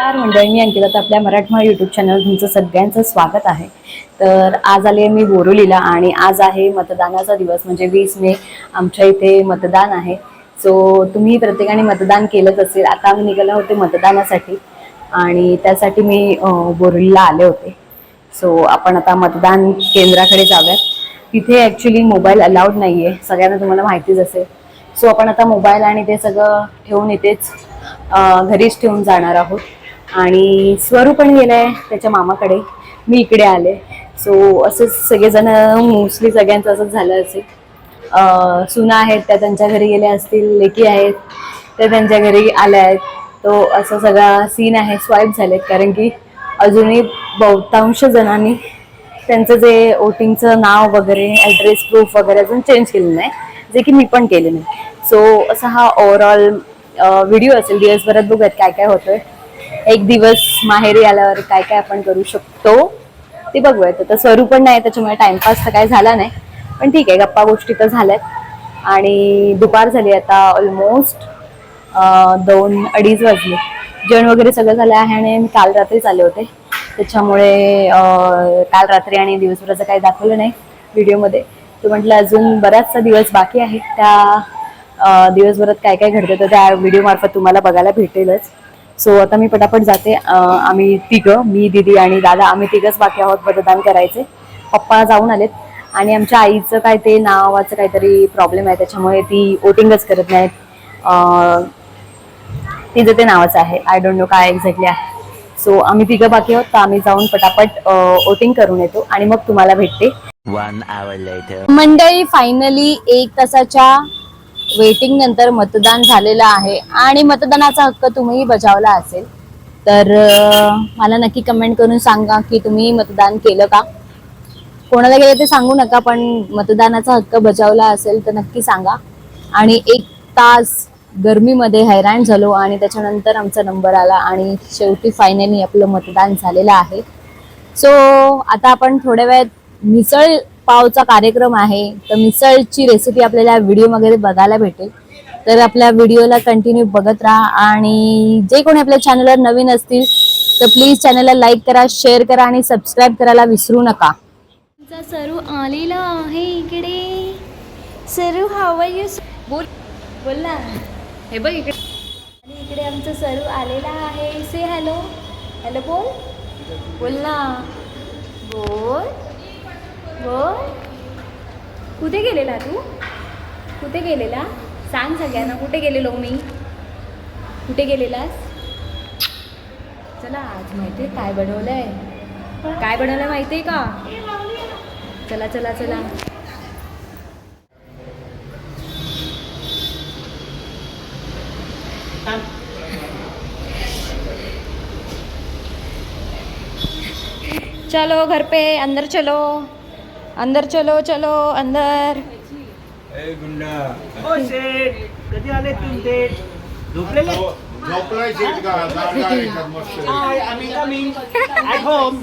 नमस्कार मंडळी. मी अंकिता तर आपल्या मराठमा यूट्यूब चॅनल तुमचं सगळ्यांचं स्वागत आहे. तर आज आले मी बोरोलीला आणि आज आहे मतदानाचा दिवस म्हणजे वीस मे आमच्या इथे मतदान आहे. सो तुम्ही प्रत्येकाने मतदान केलंच असेल. आता आम्ही निघाले होते मतदानासाठी आणि त्यासाठी मी अं, बोरोलीला आले होते. सो आपण आता मतदान केंद्राकडे जाऊयात. तिथे ॲक्च्युली मोबाईल अलाउड नाही आहे सगळ्यांना तुम्हाला माहितीच असेल. सो आपण आता मोबाईल आणि ते सगळं ठेवून इथेच घरीच ठेवून जाणार आहोत. आणि स्वरू पण गेलाय त्याच्या मामाकडे. मी इकडे आले. सो असंच सगळेजण मोस्टली सगळ्यांचं असंच झालं असेल. सुना आहेत त्या त्यांच्या घरी गेल्या असतील लेकी आहेत त्या त्यांच्या घरी आल्या आहेत. तो असं सगळा सीन आहे स्वाईप झालेत. कारण की अजूनही बहुतांश जणांनी त्यांचं जे वोटिंगचं नाव वगैरे ॲड्रेस प्रूफ वगैरे अजून चेंज केलेलं नाही. जे की मी पण केले नाही. सो असा हा ओवरऑल व्हिडिओ असेल. दिवसभरात बघूयात काय काय होतंय. एक दिवस माहेरी आल्यावर काय काय आपण करू शकतो ते बघूया तर सरू पण नाही त्याच्यामुळे टाइमपास तर काय झाला नाही. पण ठीक आहे गप्पा गोष्टी तर झाल्यात. आणि दुपार झाली आता ऑलमोस्ट दोन अडीच वाजले. जेवण वगैरे सगळं झालं आहे आणि मी काल रात्रीच आले होते. त्याच्यामुळे काल रात्री आणि दिवसभराचं काही दाखवलं नाही व्हिडिओमध्ये. तो म्हटलं अजून बराचसा दिवस बाकी आहे. त्या दिवसभरात काय काय घडतं तर त्या व्हिडिओमार्फत तुम्हाला बघायला भेटेलच. सो आता मी पटापट जाते. आम्ही तिघं मी दिदी आणि दादा आम्ही तिघंच बाकी आहोत मतदान करायचे. पप्पा जाऊन आलेत. आणि आमच्या आईचं काय ते नावाचं काहीतरी प्रॉब्लेम आहे त्याच्यामुळे ती वोटिंगच करत नाहीत. अं, तिचं ते नावाचं आहे. आय डोंट नो काय एक्झॅक्टली आहे. सो आम्ही तिघं बाकी आहोत. तर आम्ही जाऊन पटापट वोटिंग करून येतो. आणि मग तुम्हाला भेटते. मंडळी फायनली एक तासाच्या वेटिंग नंतर मतदान झालेलं आहे. आणि मतदानाचा हक्क तुम्ही बजावला असेल. तर मला नक्की कमेंट करून सांगा की तुम्ही मतदान केलं का? कोणाला गेलं ते सांगू नका पण मतदानाचा हक्क बजावला असेल तर नक्की सांगा. आणि एक तास गरमीमध्ये हैराण झालो आणि त्याच्यानंतर आमचा नंबर आला आणि शेवटी फायनली आपलं मतदान झालेलं आहे. सो आता आपण थोड्या वेळात मिसळ पावचा कार्यक्रम आहे तर मिसळची रेसिपी आपल्याला व्हिडिओ वगैरे बघायला भेटेल. तर आपल्या व्हिडिओला कंटिन्यू बघत राहा आणि जे कोणी आपल्या चॅनलवर नवीन असतील तर प्लीज चॅनलला लाईक करा शेअर करा आणि सबस्क्राईब करायला विसरू नका. सरू आलेला आहे इकडे. सरू हाव यू बोल बोल ना. हे बघ इकडे. आणि इकडे आमचं सरू आलेला आहे. से हॅलो हॅलो बोल. बोल ना. बोल. बोल कुठे गेलेला तू? कुठे गेलेला? सांग सगळ्यांना कुठे गेलेलो मी? कुठे गेलेलास? चला आज माहिती आहे काय बनवलंय. काय बनवलंय माहिती आहे का? चला चला चला. चलो घर पे अंदर चलो. अंदर चलो चलो अंदर. ए गुंडा. ओ शेठ. कधी आले ते झोपलेले? At home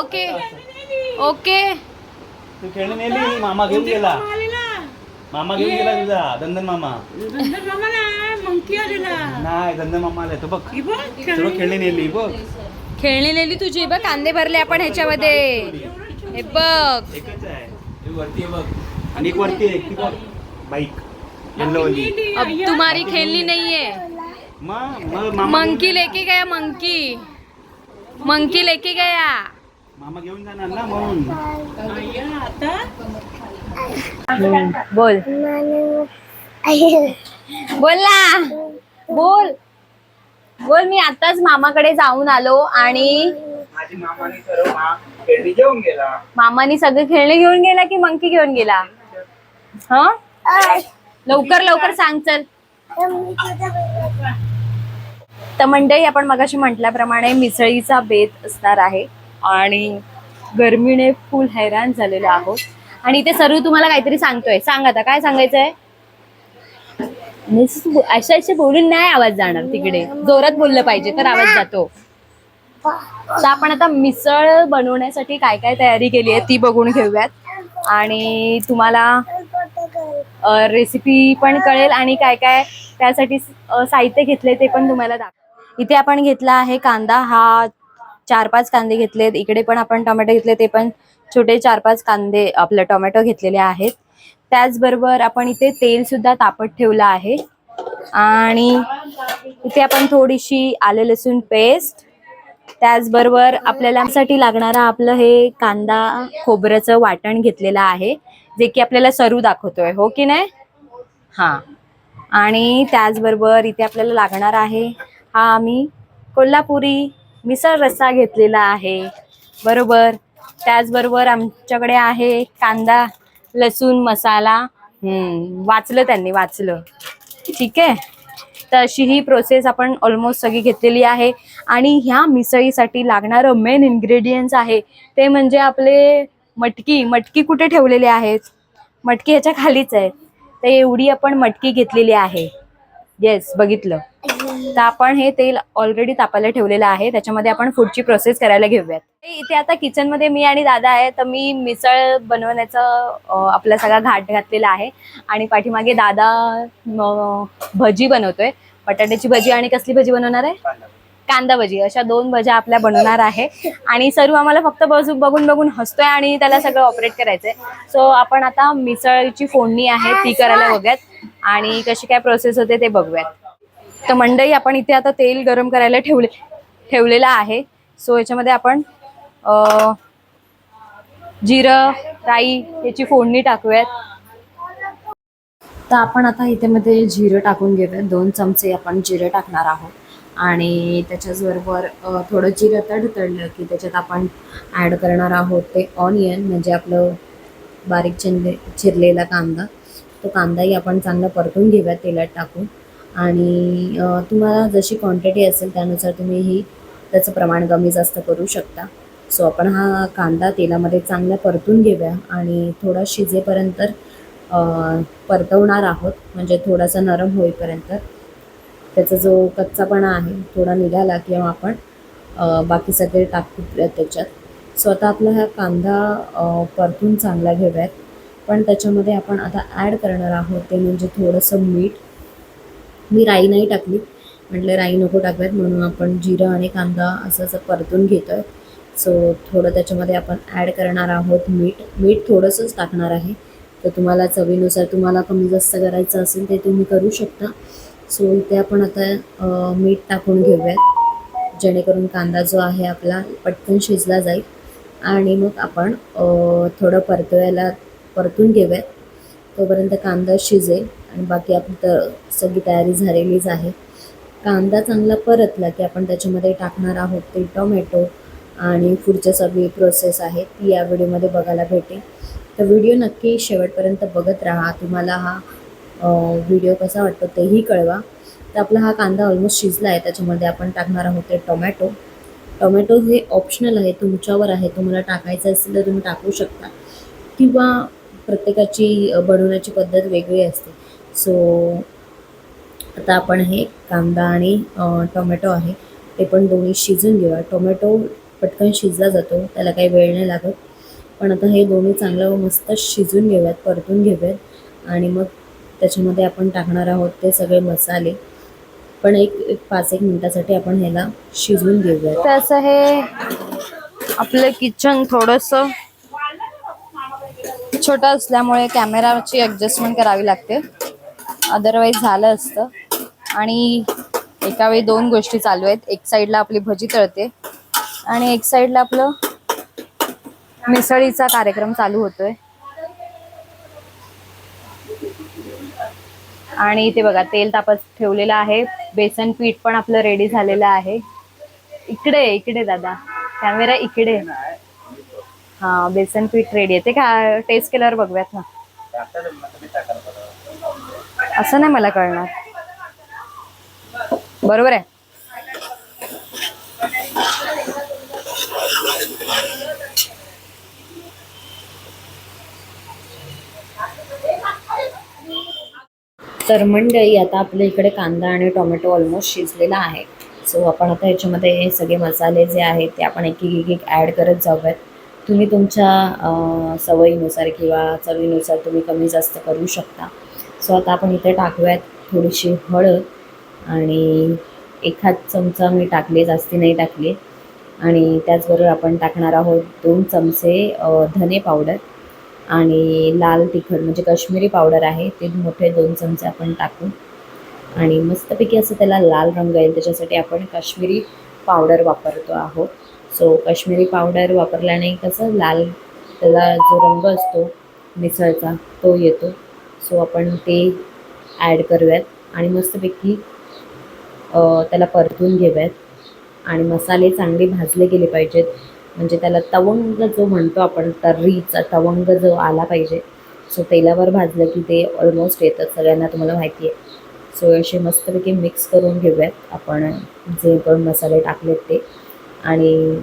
okay. ओके. तू खेळणी नेली? मामा घेऊन गेला. मामा घेऊन गेला तुझा. दंदन मामा. नाही दंदन मामा आले तो बघ. सर्व खेळणी नेली. बघ. खेळणी नेली तुझी. बघ कांदे भरले आपण ह्याच्यामध्ये. हे बघ. वरती आणि एक बाईक. अब तुम्हारी खेळणी नहीं है मग मग मामा मंकी लेके गया मंकी. मंकी लेके गया. मामा घेऊन जाणार ना म्हणून. बोल. बोल ना. बोल. बोल मी आताच मामाकडे जाऊन आलो आणि मामाने सर्व मा खेळणी घेऊन गेला. मामानी सगळे खेळणे घेऊन गेला की मंकी घेऊन गेला? हा? लवकर लवकर सांग चल. तर मंडळी आपण मगाशी म्हटल्याप्रमाणे मिसळीचा बेत असणार आहे आणि गरमीने फुल हैराण झालेलो आहोत. आणि इथे सर्व तुम्हाला काहीतरी सांगतोय. सांग आता काय सांगायचंय? अशा अशा बोलून नाही आवाज जाणार तिकडे. जोरात बोललं पाहिजे तर आवाज जातो. तर आपण आता मिसळ बनवण्यासाठी काय काय तयारी केली आहे ती बघून घेऊयात. आणि तुम्हाला रेसिपी पण कळेल आणि काय काय त्यासाठी साहित्य घेतले ते पण तुम्हाला दाखव इथे आपण घेतला आहे कांदा. हा चार पाच कांदे घेतलेत. इकडे पण आपण टोमॅटो घेतले ते पण छोटे चार पाच कांदे आपले टोमॅटो घेतलेले आहेत. त्याचबरोबर आपण इथे तेल सुद्धा तापत ठेवलं आहे. आणि इथे आपण थोडीशी आले लसूण पेस्ट त्याचबरोबर आपल्याला साठी लागणारा आपलं हे कांदा खोबऱ्याचं वाटण घेतलेलं आहे जे की आपल्याला सरू दाखवतोय हो की नाही? हा. आणि त्याचबरोबर इथे आपल्याला लागणार आहे हा आम्ही कोल्हापुरी मिसळ रस्सा घेतलेला आहे बरोबर. त्याचबरोबर आमच्याकडे आहे कांदा लसूण मसाला हम्म, वाचलं त्यांनी वाचलं. ठीक आहे? तर अशी ही प्रोसेस आपण ऑलमोस्ट सगळी घेतलेली आहे. आणि ह्या मिसळीसाठी लागणारं मेन इन्ग्रेडियंट्स आहे ते म्हणजे आपले मटकी. मटकी कुठे ठेवलेले आहेत? मटकी ह्याच्या खालीच आहे तर एवढी आपण मटकी घेतलेली आहे. येस बघितलं. तर आपण हे तेल ऑलरेडी तापायला ठेवलेलं आहे. त्याच्यामध्ये आपण पुढची प्रोसेस करायला घेऊयात. इथे आता किचनमध्ये मी आणि दादा आहे तर मी मिसळ बनवण्याचं आपला सगळा घाट घातलेला आहे. आणि पाठीमागे दादा भजी बनवतोय. बटाट्याची भजी आणि कसली भजी बनवणार आहे? कांदा भजी. अशा दोन भज्या आपल्या बनवणार आहे. आणि सर्व आम्हाला फक्त बघून बघून हसतोय आणि त्याला सगळं ऑपरेट करायचंय. सो आपण आता मिसळची फोडणी आहे ती करायला बघूयात. आणि कशी काय प्रोसेस होते ते बघूयात. तर मंडई आपण इथे आता तेल गरम करायला ठेवले ठेवलेलं आहे. सो याच्यामध्ये आपण जिरं राई याची फोडणी टाकूयात. तर आपण आता इथे मध्ये जिरं टाकून घेऊयात दोन चमचे आपण जिरं टाकणार आहोत. आणि त्याच्याचबरोबर थोडं जिरं तडतडलं की त्याच्यात आपण ॲड करणार आहोत ते ऑनियन म्हणजे आपलं बारीक चिरले चिरलेला कांदा. तो कांदाही आपण चांगला परतून घेऊयात तेलात टाकून. आणि तुम्हाला जशी क्वांटिटी असेल त्यानुसार तुम्ही ही त्याचं प्रमाण कमी जास्त करू शकता. सो आपण हा कांदा तेलामध्ये चांगला परतून घेऊया आणि थोडा शिजेपर्यंत परतवणार आहोत. म्हणजे थोडासा नरम होईपर्यंत. त्याचा जो कच्चापणा आहे थोडा निघाला किंवा आपण बाकी सगळे टाकू त्याच्यात. सो आता आपला हा कांदा परतून चांगला घेऊयात. पण त्याच्यामध्ये आपण आता ॲड करणार आहोत ते म्हणजे थोडंसं मीठ. मी राई नाही टाकली. म्हटलं राई नको टाकूयात म्हणून आपण जिरं आणि कांदा असं असं परतून घेतो आहे सो थोडं त्याच्यामध्ये आपण ॲड करणार आहोत. मीठ मीठ थोडंसंच टाकणार आहे. तर तुम्हाला चवीनुसार तुम्हाला कमी जास्त करायचं असेल ते तुम्ही करू शकता. सो इथे आपण आता मीठ टाकून घेऊयात. जेणेकरून कांदा जो आहे आपला पटकन शिजला जाईल. आणि मग आपण थोडं परतव्याला परतून घेऊयात. तोपर्यंत कांदा शिजेल. आणि बाकी आपली तर सगळी तयारी झालेलीच आहे. कांदा चांगला परतला की आपण त्याच्यामध्ये टाकणार आहोत ते टोमॅटो. आणि पुढच्या सगळी प्रोसेस आहे ती या व्हिडिओमध्ये बघायला भेटेल. तर व्हिडिओ नक्की शेवटपर्यंत बघत राहा. तुम्हाला हा व्हिडिओ कसा वाटतो तेही कळवा. तर आपला हा कांदा ऑलमोस्ट शिजला आहे त्याच्यामध्ये आपण टाकणार आहोत ते टोमॅटो टोमॅटो हे ऑप्शनल आहे तुमच्यावर आहे. तुम्हाला टाकायचं असेल तर तुम्ही टाकू शकता. किंवा प्रत्येकाची बनवण्याची पद्धत वेगळी असते. सो आता आपण हे कांदा आणि टोमॅटो आहे ते पण दोन्ही शिजून घेऊया. टोमॅटो पटकन शिजला जातो त्याला काही वेळ नाही लागत. पण आता हे दोन्ही चांगलं मस्त शिजून घेऊयात परतून घेऊयात. आणि मग त्याच्यामध्ये आपण टाकणार आहोत ते सगळे मसाले. पण एक एक पाच एक मिनिटासाठी आपण ह्याला शिजवून घेऊयात. तर असं हे आपलं किचन थोडंसं छोटं असल्यामुळे कॅमेराची ॲडजस्टमेंट करावी लागते. अदरवाईज झालं असतं. आणि एका वेळी दोन गोष्टी चालू आहेत. एक साईडला आपली भजी तळते. आणि एक साईडला आपलं मिसळीचा कार्यक्रम चालू होतोय. आणि इथे बघा तेल तापत ठेवलेलं आहे. बेसन पीठ पण आपलं रेडी झालेलं आहे. इकडे इकडे दादा. कॅमेरा इकडे हा बेसन पीठ रेडी आहे. ते का टेस्ट केल्यावर बघूयात ना. असं नाही मला कळणार. बरोबर आहे? तर मंडळी आता आपल्या इकडे कांदा आणि टोमॅटो ऑलमोस्ट शिजलेला आहे. सो आपण आता याच्यामध्ये हे सगळे मसाले जे आहेत ते आपण एक एक एक ॲड करत जाऊयात. तुम्ही तुमच्या सवयीनुसार किंवा चवीनुसार तुम्ही कमी जास्त करू शकता. सो आता आपण इथे टाकूयात थोडीशी हळद आणि एखाद चमचा मी टाकले जास्ती नाही टाकले. आणि त्याचबरोबर आपण टाकणार आहोत दोन चमचे धने पावडर. आणि लाल तिखट म्हणजे काश्मीरी पावडर आहे ते मोठे दोन चमचे आपण टाकू. आणि मस्तपैकी असं त्याला लाल रंग येईल त्याच्यासाठी आपण काश्मीरी पावडर वापरतो आहोत. सो काश्मीरी पावडर वापरल्याने कसं लाल त्याला जो रंग असतो मिसळचा तो येतो. सो आपण ते ॲड करूयात आणि मस्तपैकी त्याला परतून घेऊयात. आणि मसाले चांगले भाजले गेले पाहिजेत. म्हणजे त्याला तवंग जो म्हणतो आपण तर्रीचा तवंग जो आला पाहिजे. सो तेलावर भाजलं की ते ऑलमोस्ट येतात. सगळ्यांना तुम्हाला माहिती आहे. सो असे मस्तपैकी मिक्स करून घेऊयात आपण जे पण मसाले टाकलेत ते. आणि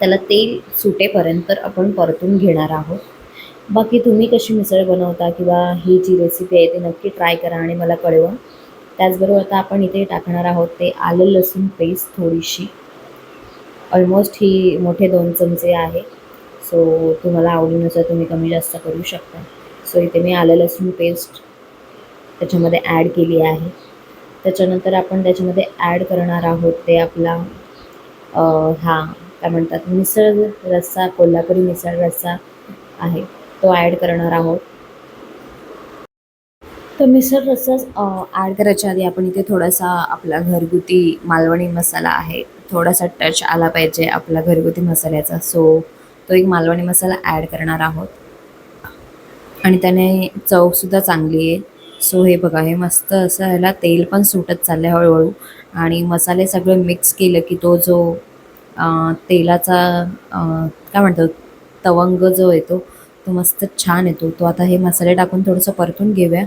त्याला तेल सुटेपर्यंत आपण परतून घेणार आहोत. बाकी तुम्ही कशी मिसळ बनवता किंवा ही जी रेसिपी आहे ती नक्की ट्राय करा आणि मला कळवा. त्याचबरोबर आता आपण इथे टाकणार आहोत ते आलं लसूण पेस्ट थोडीशी. ऑलमोस्ट ही मोठे दोन चमचे आहे. सो तुम्हाला आवडीनुसार तुम्ही कमी जास्त करू शकता. सो इथे मी आलं लसूण पेस्ट त्याच्यामध्ये ॲड केली आहे. त्याच्यानंतर आपण त्याच्यामध्ये ॲड करणार आहोत ते आपला हा काय म्हणतात मिसळ रस्सा कोल्हापुरी मिसळ रस्सा आहे. तो ॲड करणार आहोत. तर मिसळ रस्सा ॲड करायच्या आधी आपण इथे थोडासा आपला घरगुती मालवणी मसाला आहे. थोडासा टच आला पाहिजे आपला घरगुती मसाल्याचा. सो तो एक मालवणी मसाला ॲड करणार आहोत. आणि त्याने चवसुद्धा चांगली आहे. सो हे बघा हे मस्त असं ह्याला तेल पण सुटत चाललं आहे हळूहळू. आणि मसाले सगळे मिक्स केलं की तो जो तेलाचा काय म्हणतो तवंग जो येतो तो मस्त छान येतो. तो आता हे मसाले टाकून थोडंसं परतून घेऊया.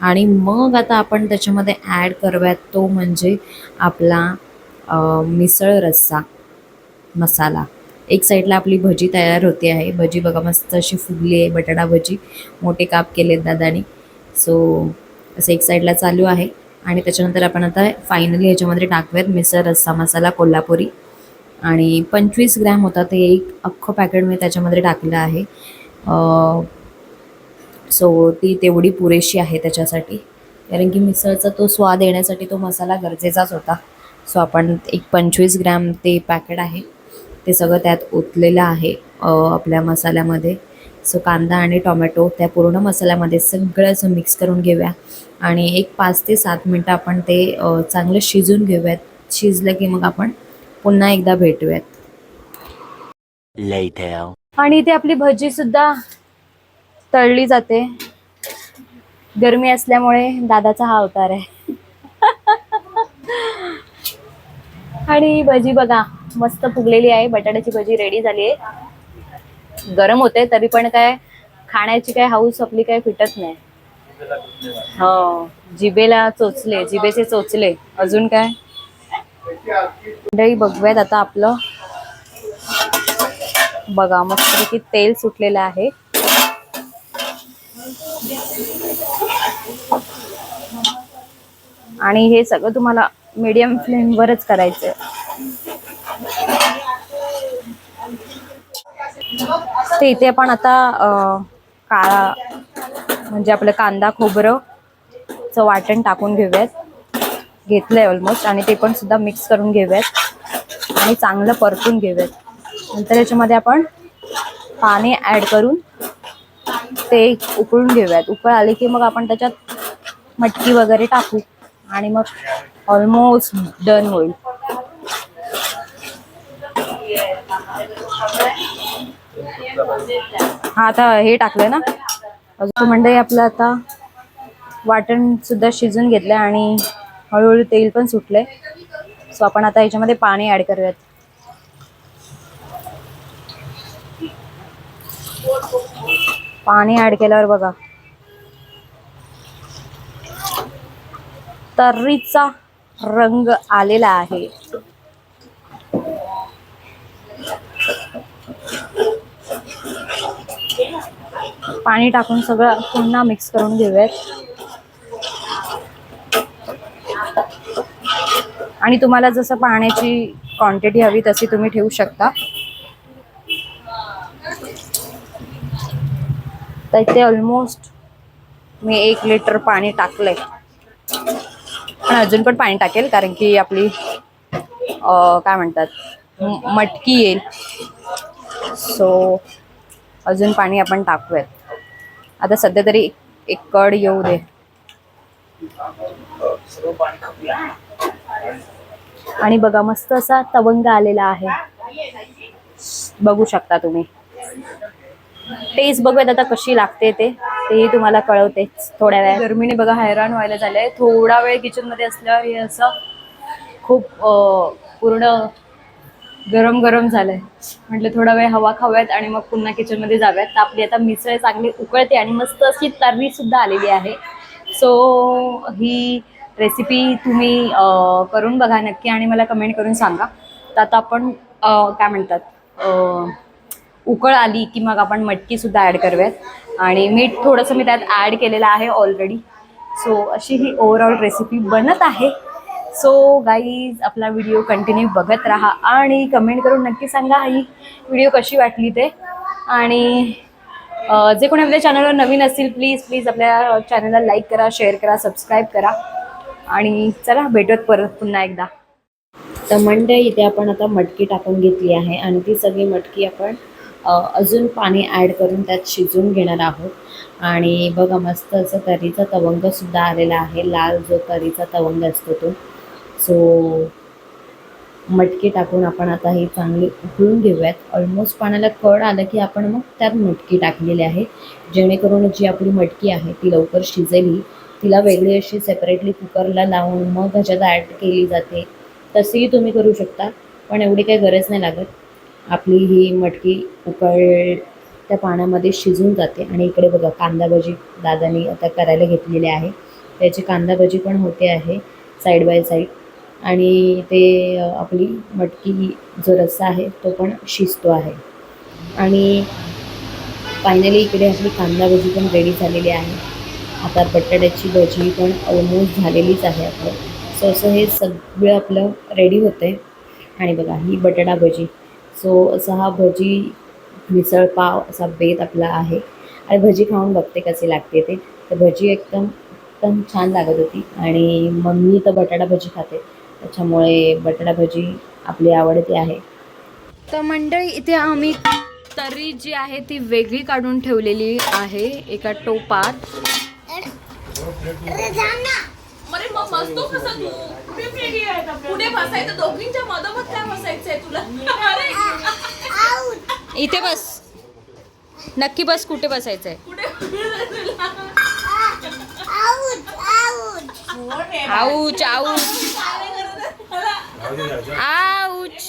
आणि मग आता आपण त्याच्यामध्ये ॲड करूयात तो म्हणजे आपला मिसळ रस्सा मसाला. एक साईडला आपली भजी तयार होते आहे. भजी बघा मस्त अशी फुगली आहे बटाटा भजी. मोठे काप केलेत दादानी. सो असं एक साईडला चालू आहे. आणि त्याच्यानंतर आपण आता फायनली ह्याच्यामध्ये टाकूयात मिसळ रस्सा मसाला कोल्हापुरी. आणि पंचवीस ग्रॅम होता ते एक अख्खं पॅकेट मी त्याच्यामध्ये टाकलं आहे. सो ती तेवढी पुरेशी आहे त्याच्यासाठी. कारण की मिसळचा तो स्वाद येण्यासाठी तो मसाला गरजेचाच होता. सो आपण एक पंचवीस ग्रॅम ते पॅकेट आहे. ते सगळं त्यात ओतलेलं आहे आपल्या मसाल्यामध्ये. सो कांदा आणि टोमॅटो त्या पूर्ण मसाल्यामध्ये सगळं असं मिक्स करून घेऊया. आणि एक पाच ते सात मिनटं आपण ते चांगलं शिजून घेऊयात. शिजलं की मग आपण पुन्हा एकदा भेटूयात. आणि इथे आपली भजी सुद्धा तळली जाते. गरमी असल्यामुळे दादाचा हा अवतार आहे. आणि भजी बघा मस्त फुगलेली आहे बटाट्याची भजी रेडी झाली आहे. गरम होते तरी पण काय खाण्याची काय हाऊस आपली काय फिटत नाही. हो जिबेला चोचले जिबेचे चोचले. अजून काय? मंडळी बघूयात आता आपलं. बघा मस्तपैकी तेल सुटलेलं आहे. आणि हे सगळं तुम्हाला मीडियम फ्लेमवरच करायचं ते इथे आपण आता काळा म्हणजे आपलं कांदा खोबरं चं वाटण टाकून घेऊयात. घेतलंय ऑलमोस्ट आणि ते पण सुद्धा मिक्स करून घेऊयात. आणि चांगलं परतून घेऊयात. नंतर याच्यामध्ये आपण पाणी ॲड करून ते उकळून घेऊयात. उकळ आले की मग आपण त्याच्यात मटकी वगैरे टाकू. आणि मग ऑलमोस्ट डन होईल. हा आता हे टाकलंय ना? अजून म्हणजे आपलं आता वाटण सुद्धा शिजून घेतलंय आणि हळूहळू तेल पण सुटलंय. सो आपण आता याच्यामध्ये पाणी ऍड करूयात. पाणी ऍड केल्यावर बघा. तर्रीचा रंग आलेला आहे. पाणी टाकून सगळं पुन्हा मिक्स करून घेऊयात. आणि तुम्हाला जसं पाण्याची क्वांटिटी हवी तशी तुम्ही ठेवू शकता. तर इथे ऑलमोस्ट मी एक लिटर पाणी टाकलंय. पण अजून पण पाणी टाकेल कारण की आपली काय म्हणतात मटकी येईल. सो अजून पाणी आपण टाकूयात. आता सध्या तरी एक- एक कड येऊ दे. आणि बघा मस्त असा तवंग आलेला आहे. बघू शकता तुम्ही. टेस्ट बघूयात आता कशी लागते ते. तेही तुम्हाला कळवते थोड्या वेळ गरमीने बघा हैराण व्हायला झालंय. थोडा वेळ किचनमध्ये असल्यावर हे असं खूप पूर्ण गरम गरम झालंय. म्हटलं थोडा वेळ हवा खाव्यात आणि मग पुन्हा किचनमध्ये जाऊयात. तर आपली आता मिसळ चांगली उकळते आणि मस्त अशी तर्री सुद्धा आलेली आहे. सो ही रेसिपी तुम्ही करून बघा नक्की आणि मला कमेंट करून सांगा. तर आता आपण काय म्हणतात उकळ आली की मग आपण मटकीसुद्धा ॲड करूयात. आणि मीठ थोडंसं मी त्यात ॲड केलेलं आहे ऑलरेडी सो अशी ही ओव्हरऑल रेसिपी बनत आहे. सो गाईज आपला व्हिडिओ कंटिन्यू बघत राहा आणि कमेंट करून नक्की सांगा ही व्हिडिओ कशी वाटली ते. आणि जे कोणी आपल्या चॅनलवर नवीन असतील प्लीज प्लीज आपल्या चॅनलला लाईक करा शेअर करा सबस्क्राईब करा. आणि चला भेटत परत पुन्हा एकदा. तर मंडळी इथे आपण आता मटकी टाकून घेतली आहे आणि ती सगळी मटकी आपण अजून पाणी ॲड करून त्यात शिजवून घेणार आहोत. आणि बघा मस्त असं तरीचा तवंगसुद्धा आलेला आहे. लाल जो तरीचा तवंग असतो तो. सो मटकी टाकून आपण आता ही चांगली उकळून घेऊयात. ऑलमोस्ट पाण्याला कळ आलं की आपण मग त्यात मटकी टाकलेली आहे. जेणेकरून जी आपली मटकी आहे ती लवकर शिजेली. तिला वेगळी अशी सेपरेटली कुकरला लावून मग ह्याच्यात ॲड केली जाते. तसेही तुम्ही करू शकता पण एवढी काही गरज नाही लागत. आपली ही मटकी उकळ त्या पाण्यामध्ये शिजून जाते. आणि इकडे बघा कांदा भजी दादानी आता करायला घेतलेली आहे. त्याची कांदा भजी पण होते आहे साईड बाय साईड आणि ते आपली मटकी जो रस्सा आहे तो पण शिजतो आहे. आणि फायनली इकडे आपली कांदा भजी पण रेडी झालेली आहे. आता बटाट्याची भजी पण ऑलमोस्ट झालेलीच आहे आपलं. सो असं हे सगळं आपलं रेडी होतं आहे आणि बघा ही बटाटा भजी. सो असा हा भजी मिसळ पाव असा बेत आपला आहे. आणि भजी खाऊन बघते कशी लागते ते. तर भजी एकदम एकदम छान लागत होती. आणि मम्मी तर बटाटा भजी खाते. त्याच्यामुळे बटाटा भजी आपली आवडती आहे. तर मंडळी इथे आम्ही तर्री जी आहे ती वेगळी काढून ठेवलेली आहे एका टोपात. अरे तू कुठे बसायचं? दोघींच्या मधोमध काय बसायचंय तुला? इथे बस. नक्की बस कुठे बसायचंय. आऊच आऊच आऊच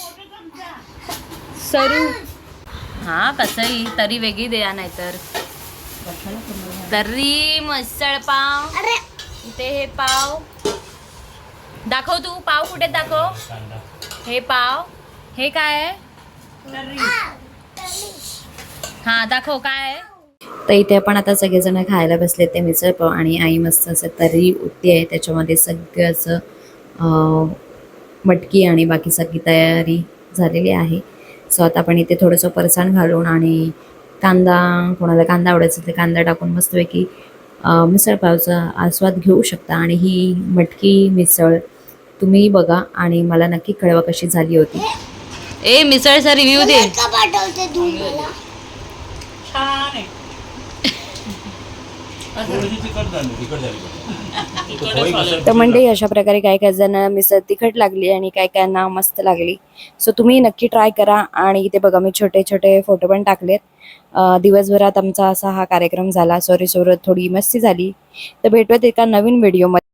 सरू. हा कसंही तरी वेगळी द्या नाहीतर. तर्री मसळ पाव. इथे हे पाव. दाखव तू पाव कुठे दाखव? हे पाव. हे काय आहे? हा दाखव काय आहे? तर इथे आपण आता सगळेजण खायला बसले ते मिसळपाव आणि आई मस्त असं तर्री उठते आहे त्याच्यामध्ये सगळं असं मटकी आणि बाकी सगळी तयारी झालेली आहे. सो आता आपण इथे थोडंसं परसाण घालून आणि कांदा कोणाला कांदा आवडायचा तर कांदा टाकून मस्तपैकी मिसळपावचा आस्वाद घेऊ शकता. आणि ही मटकी मिसळ तुम्ही बघा आणि मला नक्की कळवा कशी झाली होती. ए मिसळचा रिव्ह्यू दे. तर म्हणजे अशा प्रकारे काय काय जण मिसळ तिखट लागली आणि काय कायांना मस्त लागली. सो तुम्ही नक्की ट्राय करा आणि इथे बघा मी छोटे छोटे फोटो पण टाकलेत. दिवसभरात आमचा असा हा कार्यक्रम झाला. सॉरी सॉरी थोडी मस्ती झाली. तर भेटूयात एका नवीन व्हिडिओमध्ये